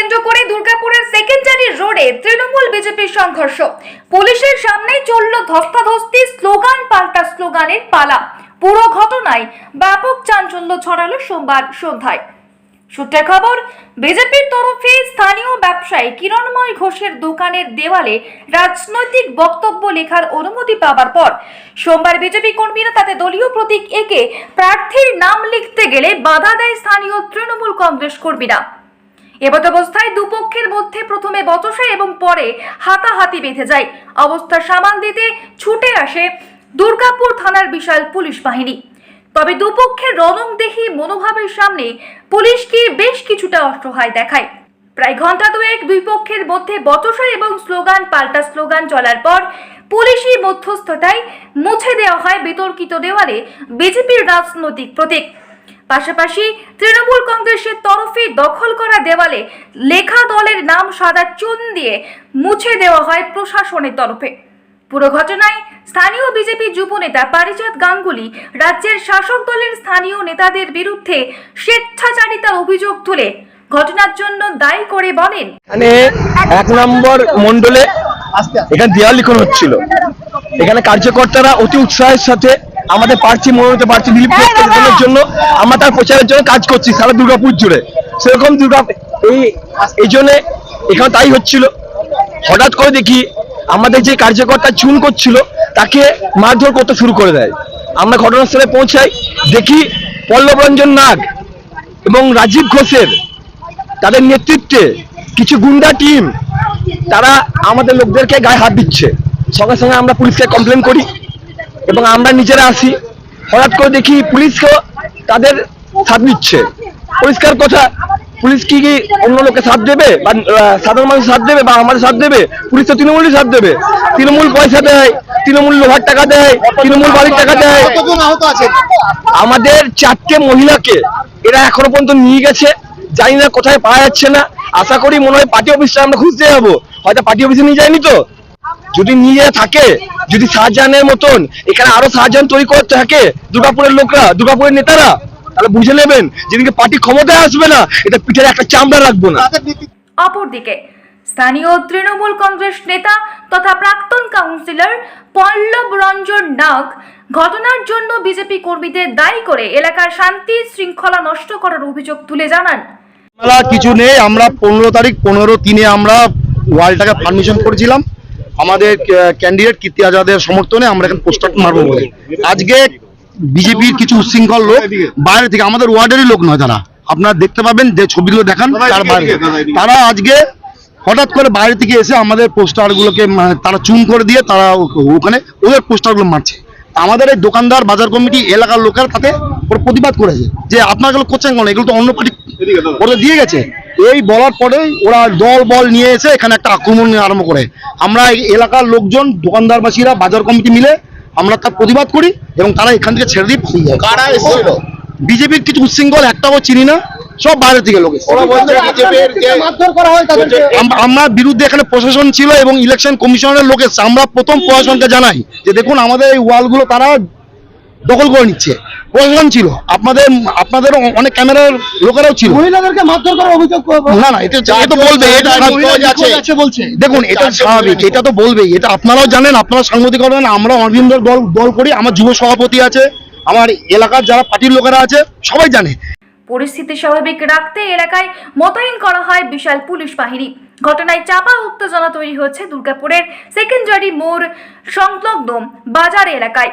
কেন্দ্র করে দুর্গাপুরের সেকেন্ডারি রোডে তৃণমূল বিজেপির সংঘর্ষ। পুলিশের সামনে চলল ধস্তাধস্তি, স্লোগান পাল্টা স্লোগানের পালা। পুরো ঘটনায় ব্যাপক চাঞ্চল্য ছড়ালো সোমবার সন্ধ্যায়। সূত্রে খবর, বিজেপির তরফে স্থানীয় ব্যবসায়ী কিরণময় ঘোষের দোকানের দেওয়ালে রাজনৈতিক বক্তব্য লেখার অনুমতি পাওয়ার পর সোমবার বিজেপি কর্মীরা তাতে দলীয় প্রতীক একে প্রার্থীর নাম লিখতে গেলে বাধা দেয় স্থানীয় তৃণমূল কংগ্রেস কর্মীরা। এমত অবস্থায় দুপক্ষের মধ্যে প্রথমে বচসা এবং পরে হাতাহাতি বেঁধে যায়। অবস্থা সামাল দিতে ছুটে আসে দুর্গাপুর থানার বিশাল পুলিশ বাহিনী। তবে দুপক্ষের রণংদেহী মনোভাবের সামনে পুলিশকে বেশ কিছুটা অসহায় দেখায়। প্রায় ঘণ্টা দুয়েক দুই পক্ষের মধ্যে বচসা এবং স্লোগান, পাল্টা স্লোগান চলার পর পুলিশি মধ্যস্থতায় মুছে দেওয়া হয় বিতর্কিত দেওয়ালে বিজেপির রাজনৈতিক প্রতীক। পাশাপাশি তৃণমূল কংগ্রেসের তরফে দখল করা দেওয়ালে লেখা দলের নাম সাদা চুন দিয়ে মুছে দেওয়া হয় প্রশাসনের তরফে। পুরো ঘটনায় স্থানীয় বিজেপি যুব নেতা পারিজাত গাঙ্গুলি রাজ্যের শাসক দলের স্থানীয় নেতাদের বিরুদ্ধে স্বেচ্ছাচারিতার অভিযোগ তুলে ঘটনার জন্য দায়ী করে বলেন। এখানে এক নম্বর মন্ডলে এখানে দেওয়াল লিখন হচ্ছিল। এখানে কার্যকর্তারা অতি উৎসাহের সাথে আমাদের প্রার্থী মনোনীত প্রার্থী দিলীপ ঘোষের জন্য আমরা তার প্রচারের জন্য কাজ করছি সারা দুর্গাপুর জুড়ে। সেরকম দুর্গা এই এই জন্য এখানে তাই হচ্ছিল। হঠাৎ করে দেখি আমাদের যে কার্যকর্তা চুন করছিল তাকে মারধর করতে শুরু করে দেয়। আমরা ঘটনাস্থলে পৌঁছাই দেখি পল্লব রঞ্জন নাগ এবং রাজীব ঘোষের তাদের নেতৃত্বে কিছু গুন্ডা টিম তারা আমাদের লোকদেরকে গায়ে হাত দিচ্ছে। সঙ্গে সঙ্গে আমরা পুলিশকে কমপ্লেন করি। এবং আমরা নিজেরা আসি হঠাৎ করে দেখি পুলিশকেও তাদের সাথ দিচ্ছে পরিষ্কার কথা পুলিশ কি কি অন্য লোকে সাথ দেবে বা সাধারণ মানুষ সাথ দেবে বা আমাদের সাথ দেবে? পুলিশ তো তৃণমূলই সাথ দেবে। তৃণমূল পয়সা দেয় তৃণমূল লোহার টাকা দেয় তৃণমূল বাড়ির টাকা দেয়। আছে আমাদের চারটে মহিলাকে এরা এখনও পর্যন্ত নিয়ে গেছে। জানি না কোথায় পাওয়া যাচ্ছে না। আশা করি মনে হয় পার্টি অফিসটা আমরা খুঁজতে যাব। হয়তো পার্টি অফিসে নিয়ে যায়নি তো। যদি নিয়ে থাকে যদি শাহজাহানের মতন এখানে আরও শাহজাহান তৈরি করতে থাকে দুর্গাপুরের লোকরা দুর্গাপুরের নেতারা তাহলে বুঝে নেবেন যেদিনকে পার্টি ক্ষমতায় আসবে না এটা পিঠের একটা চামড়া রাখব না। অপরদিকে স্থানীয় তৃণমূল কংগ্রেস নেতা তথা প্রাক্তন কাউন্সিলর পল্লব রঞ্জন নাগ ঘটনার জন্য বিজেপি কর্মীদের দায়ী করে এলাকার শান্তি শৃঙ্খলা নষ্ট করার অভিযোগ তুলে জানান। কিছু নেই আমরা পনেরো তারিখ পনেরো তিনে আমরা ওয়ালটাকে পারমিশন করেছিলাম। আমাদের ক্যান্ডিডেট কীর্তি আজাদের সমর্থনে আমরা এখানে পোস্টার মারবো বলে। আজকে বিজেপির কিছু উচ্ছৃঙ্খল লোক বাইরে থেকে আমাদের ওয়ার্ডেরই লোক নয় তারা। আপনারা দেখতে পাবেন যে ছবিগুলো দেখান তার বাইরে। তারা আজকে হঠাৎ করে বাইরে থেকে এসে আমাদের পোস্টারগুলোকে মা- তারা চুন করে দিয়ে তারা ওখানে ওদের পোস্টারগুলো মারছে। আমাদের এই দোকানদার বাজার কমিটি এলাকার লোকের তাতে ওর প্রতিবাদ করেছে। যে আপনারা এগুলো করছেন কেন? এগুলো তো অন্য পার্টি ওরা দিয়ে গেছে। এই বলার পরেই ওরা দল বল নিয়ে এসে এখানে একটা আক্রমণ আরম্ভ করে। আমরা এই এলাকার লোকজন দোকানদারবাসীরা বাজার কমিটি মিলে আমরা তার প্রতিবাদ করি এবং তারা এখান থেকে ছেড়ে দিয়ে পালিয়ে যায়। কারা এসেছিল? বিজেপির কিছু উচ্ছৃঙ্খল একটাও চিনি না সব বাইরে থেকে লোক হয় আমরা বিরুদ্ধে এখানে প্রশাসন ছিল এবং ইলেকশন কমিশনের লোক আমরা প্রথম প্রশাসনকে জানাই যে দেখুন আমাদের এই ওয়ালগুলো তারা দখল করে নিচ্ছে। প্রশাসন ছিল। আপনাদের আপনাদের অনেক ক্যামেরার লোকেরাও ছিল। মহিলাদেরকে মারধর করার অভিযোগ না না এটা তো বলবে এটা। আছে। বলছে। দেখুন এটা স্বাভাবিক এটা তো বলবেই। এটা আপনারাও জানেন আপনারা সাংবাদিক হবেন আমরা অরবিন্দ দল দল করি আমার যুব সভাপতি আছে আমার এলাকার যারা পার্টির লোকেরা আছে সবাই জানে। পরিস্থিতি স্বাভাবিক রাখতে এলাকায় মোতায়েন করা হয় বিশাল পুলিশ বাহিনী। ঘটনায় চাপা উত্তেজনা তৈরি হচ্ছে দুর্গাপুরের সেকেন্ডারি মোড় সংলগ্ন বাজার এলাকায়।